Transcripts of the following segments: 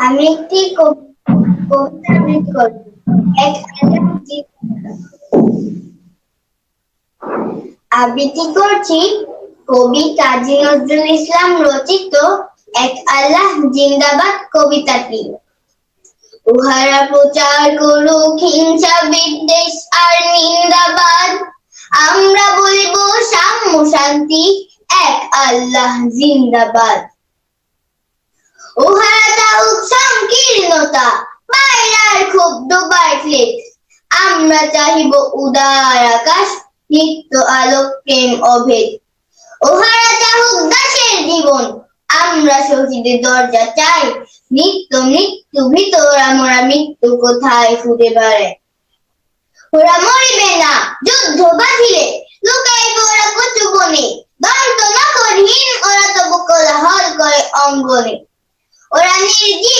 আমি একটি আবৃত্তি করছি কবি কাজী নজরুল ইসলাম রচিত এক আল্লাহ জিন্দাবাদ কবিতাটি। উহারা প্রচার করুক হিংসা, বিদ্বেষ আর নিন্দাবাদ। আমরা বলব সাম্য শান্তি, এক আল্লাহ জিন্দাবাদ। উহারা সংকীর্ণতা বাইরার খুব ডোবার ফ্লেক্স আমরা চাহিব উদার আকাশ, নিত্য আলোক প্রেম, অভেদ। ওহারা চাহুক দাসের জীবন, আমরা শহীদের দরজা চাই। নিত্য মৃত্যু, ভিতর আমরা মৃত্যু কোথায় ফুটে বেড়ায় ওরা মরিবে না, যুদ্ধ বাঁধিলে। লুকাইব ওরা কচু বনে, দন্ত নখরহীন ওরা তবু কোলাহল করে অঙ্গনে। ওরা নির্জীব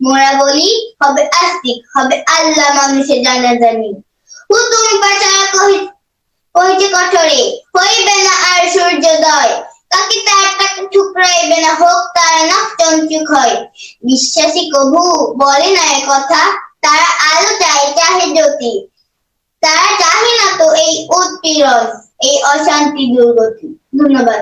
মোরা বলি হবে আস্তিক, হবে আল্লাহ মানুষের জানাজানি। হুতুম পাচারা কহি, কহিছে কঠোরে, হইবে না আর সূর্যোদয়। তাকে তার তাকে ঠুকরাইবে না হোক, তারা নখ চঞ্চুক হয়। বিশ্বাসী কভু বলে না কথা, তারা আলো চায় চাহে জ্যোতি। তারা চাহে না তো এই উৎপীড়ন, এই অশান্তি দুর্গতি। ধন্যবাদ।